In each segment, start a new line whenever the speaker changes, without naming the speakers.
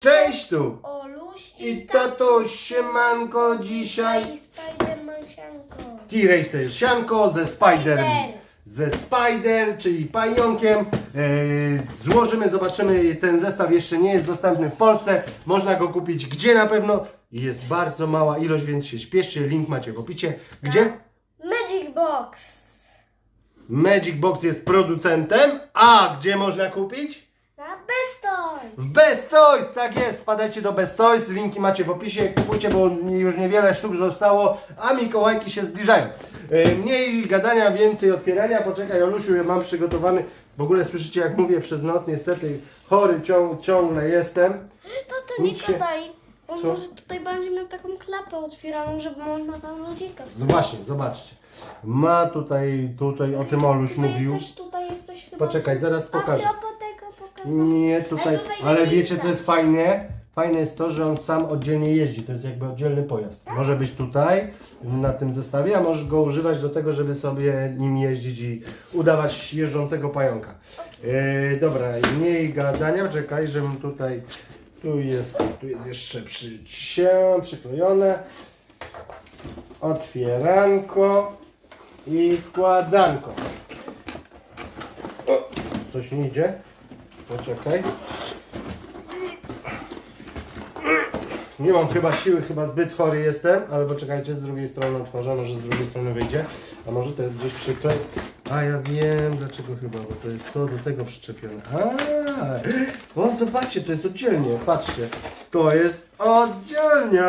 Cześć tu!
Oluś
I tatuś siemanko dzisiaj
Spiderman sianko.
T-Racer sianko ze.
Spider.
Ze Spider, czyli pająkiem. Eee, złożymy, zobaczymy. Ten zestaw jeszcze nie jest dostępny w Polsce. Można go kupić gdzie na pewno. Jest bardzo mała ilość, więc się śpieszcie. Link macie w opisie. Gdzie?
Magic Box.
Magic Box jest producentem. A gdzie można kupić?
Na Best Toys.
W Best Toys, tak jest, wpadajcie do Best Toys, linki macie w opisie, kupujcie, bo już niewiele sztuk zostało, a Mikołajki się zbliżają. E, Mniej gadania, więcej otwierania, poczekaj Olusiu, ja mam przygotowany, w ogóle słyszycie jak mówię przez nos, niestety chory ciąg, ciągle jestem.
Tato, nie
Nic się-
gadaj. On
Co?
może tutaj będzie miał taką klapę otwieraną, żeby można tam ludzika
No właśnie, zobaczcie, ma tutaj, tutaj o tym Oluś
Tutaj
mówił.
jest coś, tutaj jest coś chyba...
Poczekaj, zaraz pokażę.
A propos pokażę.
Nie, tutaj,
Ale
wiecie co jest fajne? Fajne jest to, że on sam oddzielnie jeździ, to jest jakby oddzielny pojazd. Może być tutaj, na tym zestawie, a możesz go używać do tego, żeby sobie nim jeździć i udawać jeżdżącego pająka. E, dobra, mniej gadania, czekaj, żebym tutaj, tu jest, tu jest jeszcze przycia, przyklejone. Otwieranko i składanko. O, coś nie idzie. Poczekaj. Nie mam chyba siły, chyba zbyt chory jestem, ale poczekajcie, z drugiej strony otworzę, może z drugiej strony wyjdzie. A może to jest gdzieś przyklej. A ja wiem dlaczego chyba, bo to jest to do tego przyczepione. A, o zobaczcie, to jest oddzielnie, patrzcie. To jest oddzielnie.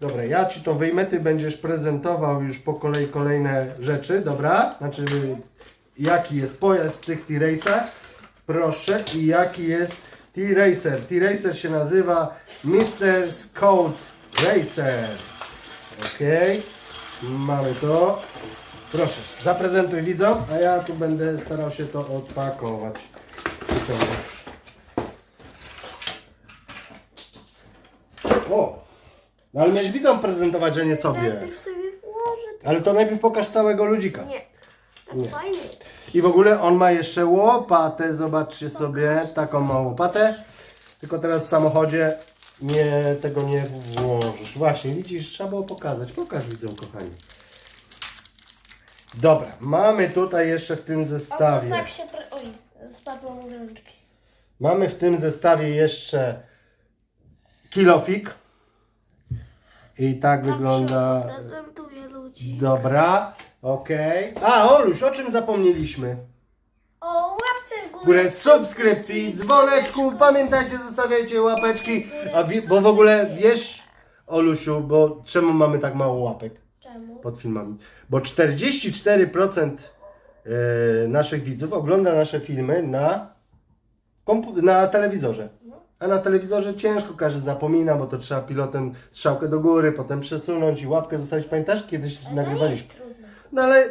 Dobra, ja Ci to wyjmę, Ty będziesz prezentował już po kolei kolejne rzeczy, dobra? Znaczy, jaki jest pojazd w tych T-Race'ach, proszę, i jaki jest T-Racer. T-Racer się nazywa Mr. Scout Racer. Ok, mamy to. Proszę, zaprezentuj widzom, a ja tu będę starał się to odpakować. Wyciągasz. O! No ale miałeś widzom prezentować, że nie sobie.
Najpierw sobie włożę.
Ale to najpierw pokaż całego ludzika.
Nie.
Nie. I w ogóle on ma jeszcze łopatę, zobaczcie sobie, taką małą łopatę. Tylko teraz w samochodzie nie, tego nie włożysz. Właśnie, widzisz, trzeba było pokazać. Pokaż widzom, kochani. Dobra, mamy tutaj jeszcze w tym zestawie.
tak się... Pre... Oj, spadło mu z rączki.
Mamy w tym zestawie jeszcze kilofik. I tak wygląda.
Się prezentuje ludzi.
Dobra, okej. A, Oluś, o czym zapomnieliśmy?
O łapce w górę.
górę subskrypcji, dzwoneczku. Pamiętajcie, zostawiajcie łapeczki. A bo w ogóle wiesz, Olusiu, bo czemu mamy tak mało łapek
Czemu?
pod filmami? Bo 44% e, naszych widzów ogląda nasze filmy na, kompu- na telewizorze. A na telewizorze ciężko każdy zapomina, bo to trzeba pilotem strzałkę do góry, potem przesunąć i łapkę zostawić. Pamiętasz, kiedyś
to
nagrywaliśmy?
jest.
No ale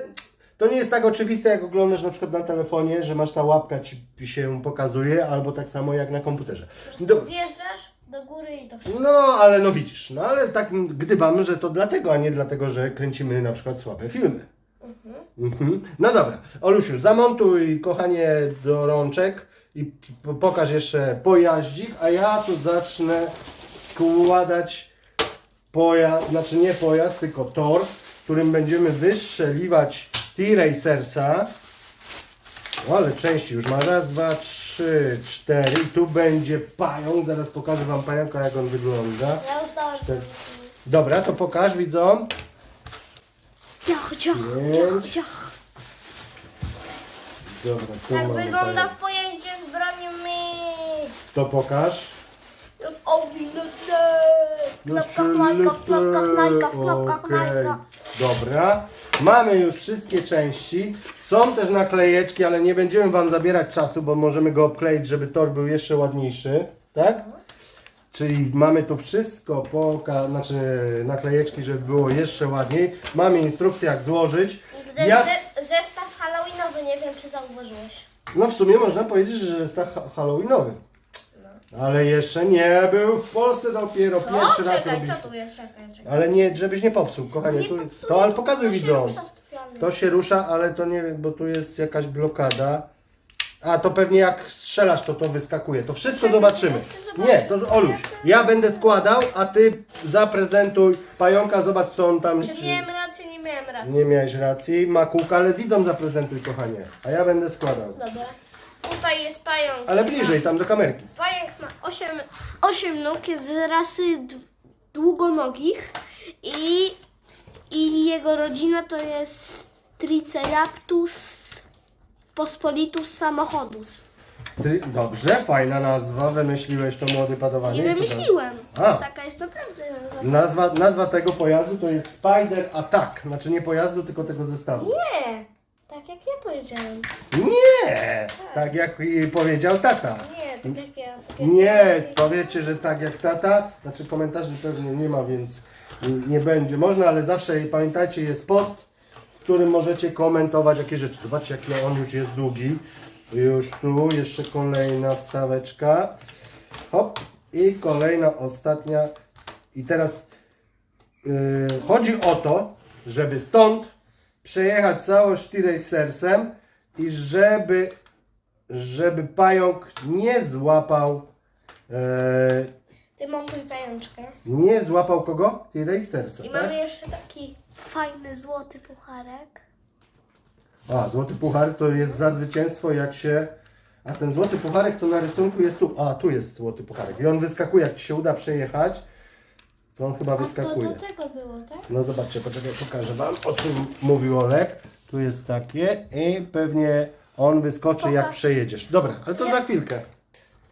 to nie jest tak oczywiste, jak oglądasz na przykład na telefonie, że masz ta łapka ci się pokazuje, albo tak samo jak na komputerze. Do,
zjeżdżasz do góry i to wszystko.
no, ale no widzisz, no ale tak gdybamy, że to dlatego, a nie dlatego, że kręcimy na przykład słabe filmy. Mhm. No dobra, Olusiu, zamontuj kochanie do rączek i pokaż jeszcze pojaździk, a ja tu zacznę składać pojazd, znaczy nie pojazd, tylko tor, którym będziemy wystrzeliwać T-Racersa. O, ale części już ma raz, dwa, trzy, cztery. I tu będzie pająk. Zaraz pokażę Wam pająka, jak on wygląda. Cztery. Dobra, to pokaż widzom.
Ciach, ciach, ciach, ciach.
Dobra, tu
Tak
mamy
wygląda
pająka.
w pojeździe z broniami.
To pokaż.
W obiloce. W klapkach Majka, w klapkach Majka, w klapkach
Okej.
Majka.
Dobra. Mamy już wszystkie części. Są też naklejeczki, ale nie będziemy Wam zabierać czasu, bo możemy go obkleić, żeby tor był jeszcze ładniejszy. Tak? Czyli mamy tu wszystko, poka- znaczy naklejeczki, żeby było jeszcze ładniej. Mamy instrukcję jak złożyć. Ja,
Ze, zestaw halloweenowy, nie wiem czy zauważyłeś.
no w sumie można powiedzieć, że ha- halloweenowy. Ale jeszcze nie był w Polsce dopiero pierwszy raz
Czekaj,
robiliśmy.
co tu jest? Czekaj, czekaj.
Ale nie, żebyś nie popsuł, kochanie.
Nie
tu,
popsuję,
to ale pokazuj
to się
widzom.
rusza specjalnie.
To się rusza, ale to nie wiem, bo tu jest jakaś blokada. A to pewnie jak strzelasz, to to wyskakuje. To wszystko zobaczymy. Nie, to z- Oluś, ja będę składał, a ty zaprezentuj pająka, zobacz co on tam...
Czy miałem rację, nie miałem racji.
Nie miałeś racji, Makułka, ale widzom zaprezentuj, kochanie. A ja będę składał.
Dobra. Tutaj jest pająk.
Ale bliżej, tam do kamerki.
Pająk ma 8, 8 nóg, jest z rasy długonogich i, i jego rodzina to jest Triceratops pospolitus samochodus.
Ty, dobrze, fajna nazwa, wymyśliłeś to młody padawanie.
Nie
I co tam?
wymyśliłem.
A.
Taka jest naprawdę nazwa.
Nazwa, nazwa tego pojazdu to jest Spider Attack. Znaczy nie pojazdu, tylko tego zestawu.
Nie, tak jak ja powiedziałem.
Nie! Tak jak i powiedział tata.
Nie, tak jak ja. Tak jak
Nie,
ja.
powiecie, że tak jak tata. Znaczy komentarzy pewnie nie ma, więc nie- nie będzie. Można, ale zawsze pamiętajcie, jest post, w którym możecie komentować jakie rzeczy. Zobaczcie, jaki on już jest długi. Już tu, jeszcze kolejna wstaweczka. Hop. I kolejna, ostatnia. I teraz yy, chodzi o to, żeby stąd przejechać całość T-Racersem i żeby, żeby pająk nie złapał e,
Ty montuj pajączkę.
nie złapał kogo? T-Racersa,
I
tak?
mamy jeszcze taki fajny złoty pucharek.
A, złoty puchar to jest za zwycięstwo jak się... A ten złoty pucharek to na rysunku jest tu. A, tu jest złoty pucharek. I on wyskakuje, jak Ci się uda przejechać, to on chyba
A to
wyskakuje.
do tego było, tak?
No zobaczcie, poczekaj, pokażę Wam, o czym mówił Olek. Tu jest takie i pewnie on wyskoczy jak
Pokaż.
przejedziesz. Dobra, ale to za chwilkę.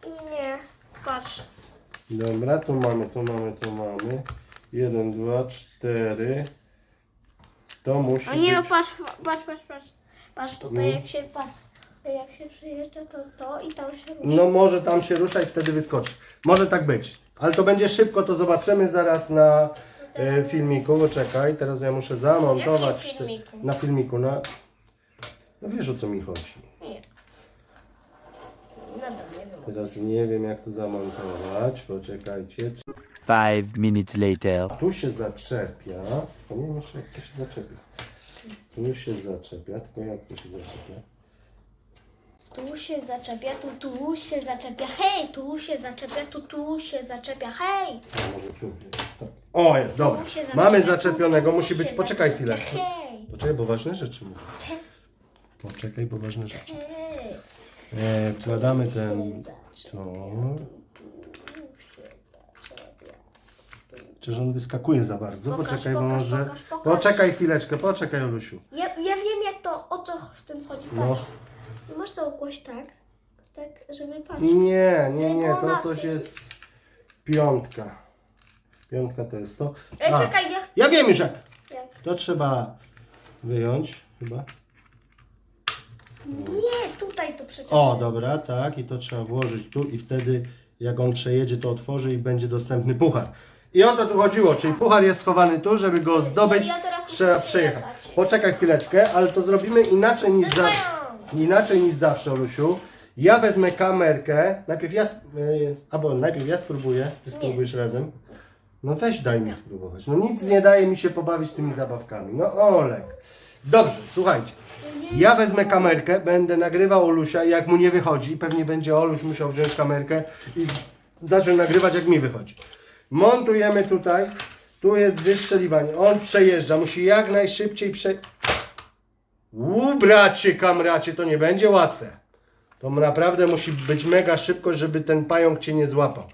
Nie, patrz.
Dobra, tu mamy, tu mamy, tu mamy. Jeden, dwa, cztery. To musi
A nie no
być...
patrz, patrz, patrz, patrz. Patrz tutaj
No.
jak się patrz. Jak się przyjeżdża to to i tam się rusza.
No może tam się rusza i wtedy wyskoczy. Może tak być. Ale to będzie szybko, to zobaczymy zaraz na e, filmiku. Bo czekaj, teraz ja muszę zamontować.
Jakim filmiku?
Na filmiku, na... No wiesz o co mi chodzi.
Nie. Dobra, nie wiem.
Teraz nie wiem jak to zamontować. Poczekajcie.
Five minutes later.
Tu się zaczepia. Nie wiem jeszcze jak to się zaczepia. Tu się zaczepia, tylko jak to się zaczepia?
Tu się zaczepia, tu, tu się zaczepia, hej, tu się zaczepia, tu, tu się zaczepia, hej.
A może tu jest tak. O, jest, dobra.
Tu się zaczepia,
Mamy
tu,
zaczepionego,
tu
musi być.
się
Poczekaj
zaczepia,
chwilę.
Hej,
Poczekaj, bo ważne rzeczy mówię. Poczekaj, bo ważne rzeczy.
hej.
E, wkładamy ten tor. Czyż on wyskakuje za bardzo?
Pokaż,
Poczekaj, bo
pokaż,
może.
pokaż, pokaż.
Poczekaj chwileczkę, poczekaj, Olusiu.
Ja, ja wiem jak to, o co w tym chodzi,
No.
patrz. No. Masz to ukłość tak, tak, żeby patrz.
Nie, nie, nie, to coś jest. Piątka. Piątka to jest to.
Ej,
A,
czekaj, ja chcę,
Ja wiem już jak.
jak?
To trzeba wyjąć chyba.
Nie, tutaj to przecież.
O, dobra, tak. I to trzeba włożyć tu i wtedy jak on przejedzie, to otworzy i będzie dostępny puchar. I o to tu chodziło, czyli puchar jest schowany tu, żeby go zdobyć,
Ja teraz muszę
trzeba przejechać.
przejechać.
Poczekaj chwileczkę, ale to zrobimy inaczej niż, za, inaczej niż zawsze, Olusiu. Ja wezmę kamerkę, najpierw ja, sp- yy, albo najpierw ja spróbuję, ty spróbujesz razem. No weź daj mi spróbować. No nic nie daje mi się pobawić tymi zabawkami. No Olek. Dobrze, słuchajcie. Ja wezmę kamerkę, będę nagrywał Olusia i jak mu nie wychodzi, pewnie będzie Oluś musiał wziąć kamerkę i zacząć nagrywać jak mi wychodzi. Montujemy tutaj, tu jest wystrzeliwanie, on przejeżdża, musi jak najszybciej prze... Uu, bracie, kamracie, to nie będzie łatwe. To naprawdę musi być mega szybko, żeby ten pająk Cię nie złapał.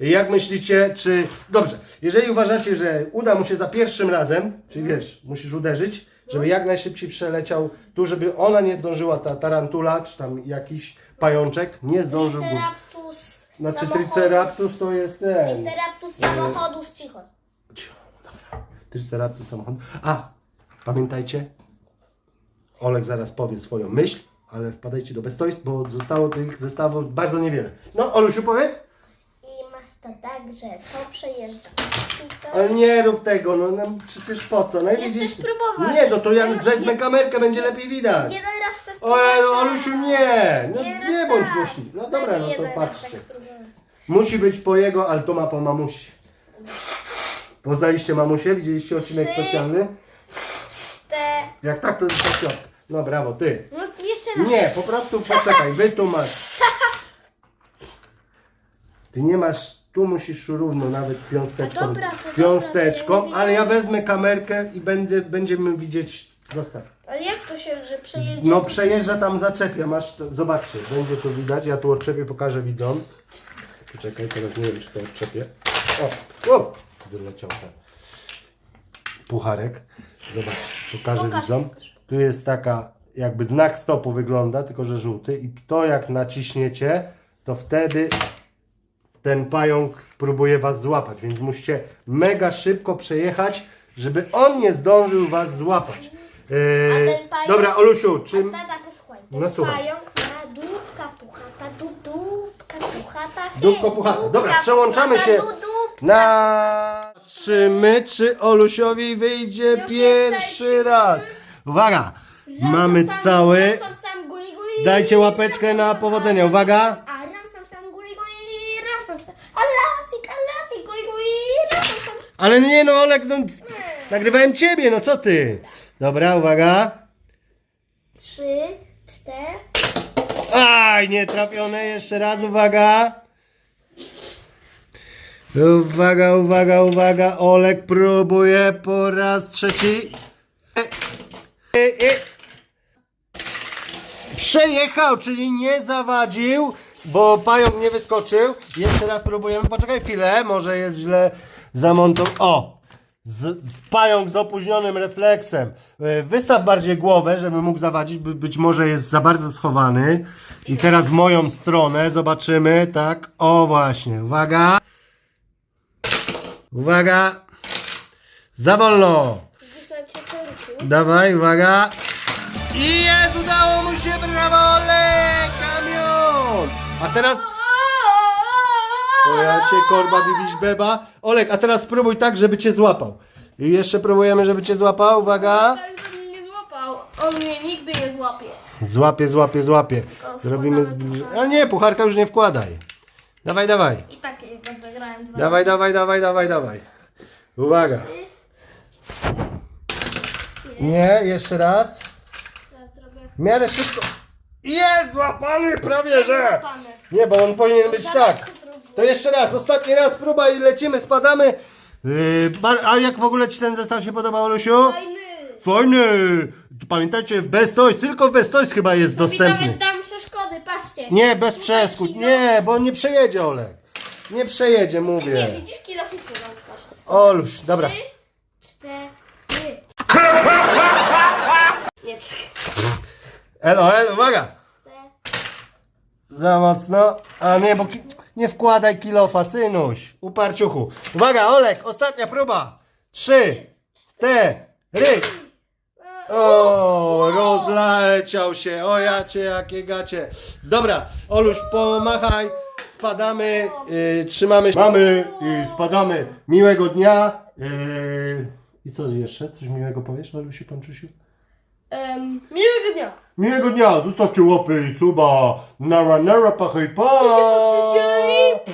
I Jak myślicie, czy... Dobrze, jeżeli uważacie, że uda mu się za pierwszym razem, czyli wiesz, musisz uderzyć, żeby jak najszybciej przeleciał tu, żeby ona nie zdążyła, ta tarantula, czy tam jakiś pajączek, nie zdążył.
Triceraptus.
Znaczy. Triceratops to jest ten...
Triceraptus samochodus, cicho.
Cicho, dobra. Triceratops samochód. A, pamiętajcie, Olek zaraz powie swoją myśl, ale wpadajcie do bestojstw, bo zostało tych zestawów bardzo niewiele. No, Olusiu, powiedz?
I ma to tak, że to przejeżdża. Tutaj.
Ale nie rób tego, no, no przecież po co? No i
Nie
widzisz...
chcesz spróbować.
Nie, no to ja
Nie,
wezmę
nie.
kamerkę, będzie lepiej widać.
Jeden raz chcę
O,
spróbować.
no, Olusiu, nie! No,
Jeden
nie
raz
bądź
tak.
złośliwy. No
Daj
dobra, no to
jeden raz
patrzcie.
tak spróbować.
Musi być po jego, ale to ma po mamusi. Poznaliście mamusię? Widzieliście odcinek
Trzy.
specjalny? Jak tak, to jest to środek. No brawo, ty.
No to jeszcze raz.
Nie, po prostu poczekaj, wytłumacz. Ty nie masz, tu musisz równo nawet piąsteczką.
A dobra, to dobra,
piąsteczką,
to ja
ale ja wezmę kamerkę i będzie, będziemy widzieć. Zostaw.
Ale jak to się, że przejedzie?
No przejeżdża tam zaczepia, masz, to, zobaczcie, będzie to widać, ja tu odczepię, pokażę widzom. Poczekaj, teraz nie wiem, czy to odczepię. O, o, wyleciał ten pucharek. Zobacz, pokażę
Pokaż.
widzom. Tu jest taka, jakby znak stopu wygląda, tylko że żółty i to jak naciśniecie, to wtedy ten pająk próbuje was złapać, więc musicie mega szybko przejechać, żeby on nie zdążył was złapać. Eee,
A ten pająk-
dobra, Olusiu, czy
Tata, posłuchaj. Ten
No słucham.
pająk ma dupka puchata, du, dupka puchata. hej,
Dupko puchata.
dupka
Dobra, przełączamy
puchata,
się.
Du, dupka.
na czy my, czy Olusiowi wyjdzie
Już
pierwszy
jesteśmy.
raz? Uwaga, mamy
sam,
cały.
ram, sam, guli, guli,
Dajcie łapeczkę na
ram,
Uwaga.
sam, A ram sam guli guli ram sam. Alasik, alasik, guli guli ram sam sam.
Ale nie no, Olek, no, nagrywałem ciebie, no co ty? Dobra, uwaga.
Trzy, cztery.
Aj, nie trafione, jeszcze raz, uwaga. Uwaga, uwaga, uwaga, Olek próbuje po raz trzeci. E, e, e. Przejechał, czyli nie zawadził, bo pająk nie wyskoczył. Jeszcze raz próbujemy, poczekaj chwilę, może jest źle zamontowany. O! Z, z pająk z opóźnionym refleksem. E, Wystaw bardziej głowę, żeby mógł zawadzić. By, być może jest za bardzo schowany. I teraz w moją stronę zobaczymy, tak? O właśnie, uwaga. Uwaga. Za wolno.
Nawet się.
Dawaj, uwaga. I jest, udało mu się, brawo, Olek, kamion. A teraz, o ja cię korba, bibiś beba. Olek, a teraz spróbuj tak, żeby cię złapał. I jeszcze próbujemy, żeby cię złapał, uwaga.
Tak, żeby mnie nie złapał. On mnie nigdy nie złapie.
Złapie, złapie, złapie. Zrobimy zbliżenie. A nie, pucharka już nie wkładaj. Dawaj, dawaj.
I tak jak zagrałem dwa
Dawaj, dawaj, dawaj, dawaj, dawaj. Uwaga. Nie, jeszcze raz.
Teraz zrobię
W miarę szybko. Jest złapany prawie, że. Nie, bo on powinien być tak. To jeszcze raz, ostatni raz próba i lecimy, spadamy. Yy, bar- a jak w ogóle Ci ten zestaw się podobał, Olusiu?
Fajny.
Fajny! Pamiętajcie, w Best Toys, tylko w Best Toys chyba jest dostępny.
nawet dam
Nie, bez przeszkód,
kilo-
nie, bo nie przejedzie, Olek. Nie przejedzie,
Nie,
mówię.
widzisz mam, patrz.
Oluś, dobra.
Trzy, cztery. Nie, trzy.
Elo, elo, uwaga. Za mocno. A nie, bo ki- nie wkładaj kilofa, synuś. Uparciuchu. Uwaga, Olek, ostatnia próba. Trzy, cztery. O, rozleciał się. O jacie, jakie gacie. Dobra, Oluś, pomachaj. Spadamy, y, trzymamy się. Mamy i spadamy. Miłego dnia. Y, I co jeszcze? Coś miłego powiesz, Olusiu, Panczusiu?
Um, miłego dnia.
Miłego dnia, zostawcie łapy i suba. Nara, nara, pachy, pa.
Co się?